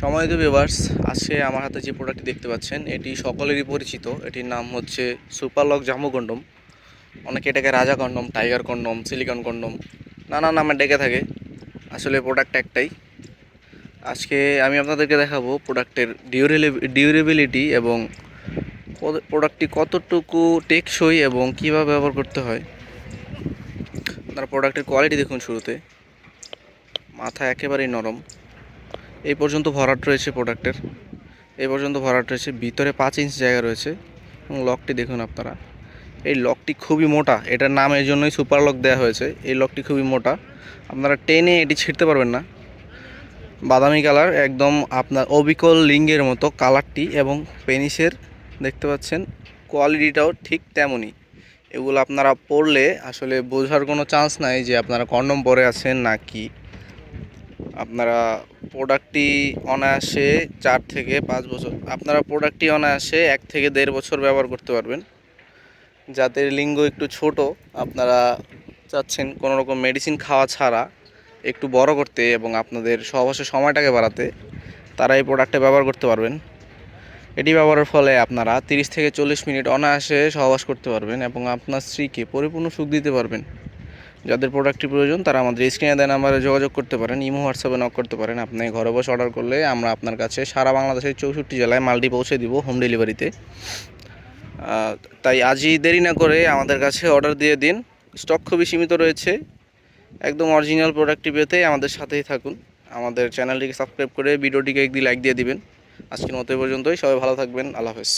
সময় দেবে ভিউয়ার্স আজকে আমার হাতে যে প্রোডাক্টটি দেখতে পাচ্ছেন, এটি সকলেরই পরিচিত। এটির নাম হচ্ছে সুপারলক জামু কন্ডম। অনেকে এটাকে Raja condom, tiger condom, silicon condom, নানা নামে ডেকে থাকে। আসলে প্রোডাক্ট একটাই। আজকে আমি আপনাদেরকে দেখাবো প্রোডাক্টের ডিউরেবিলিটি এবং প্রোডাক্টটি কতটুকু টেকসই এবং কীভাবে ব্যবহার করতে হয়। আপনারা প্রোডাক্টের কোয়ালিটি দেখুন শুরুতে। মাথা একেবারেই নরম। এই পর্যন্ত ভরাট রয়েছে প্রোডাক্টের এই পর্যন্ত ভরাট রয়েছে। ভিতরে পাঁচ ইঞ্চ জায়গা রয়েছে এবং লকটি দেখুন আপনারা। এই লকটি খুবই মোটা। এটার নাম এই জন্যই সুপার লক দেওয়া হয়েছে। এই লকটি খুবই মোটা। আপনারা টেনে এটি ছিঁড়তে পারবেন না। বাদামি কালার একদম আপনার অবিকল লিঙ্গের মতো কালারটি এবং পেনিসের দেখতে পাচ্ছেন কোয়ালিটিটাও ঠিক তেমনই। এগুলো আপনারা পড়লে আসলে বোঝার কোনো চান্স নাই যে আপনারা কন্ডম পরে আছেন না কি আপনারা প্রোডাক্টটি অনায়াসে চার থেকে পাঁচ বছর, আপনারা প্রোডাক্টটি অনায়াসে এক থেকে দেড় বছর ব্যবহার করতে পারবেন। যাদের লিঙ্গ একটু ছোট, আপনারা চাচ্ছেন কোনো রকম মেডিসিন খাওয়া ছাড়া একটু বড় করতে এবং আপনাদের সহবাসের সময়টাকে বাড়াতে, তারা এই প্রোডাক্টটা ব্যবহার করতে পারবেন। এটি ব্যবহারের ফলে আপনারা তিরিশ থেকে চল্লিশ মিনিট অনায়াসে সহবাস করতে পারবেন এবং আপনার স্ত্রীকে পরিপূর্ণ সুখ দিতে পারবেন। যাদের প্রোডাক্টটি প্রয়োজন, তারা আমাদের স্ক্রিনে দেওয়া নাম্বারে যোগাযোগ করতে পারেন, ইমো হোয়াটসঅ্যাপে নক করতে পারেন। আপনি ঘরে বসে অর্ডার করলে আমরা আপনার কাছে সারা বাংলাদেশের চৌষট্টি জেলায় মালটি পৌঁছে দিব হোম ডেলিভারিতে তাই আজই দেরি না করে আমাদের কাছে অর্ডার দিয়ে দিন। স্টক খুবই সীমিত রয়েছে। একদম অরিজিনাল প্রোডাক্টটি পেতে আমাদের সাথেই থাকুন। আমাদের চ্যানেলটিকে সাবস্ক্রাইব করে ভিডিওটিকে একটি লাইক দিয়ে দিবেন। আজকের মতো পর্যন্তই। সবাই ভালো থাকবেন। আল্লাহ হাফেজ।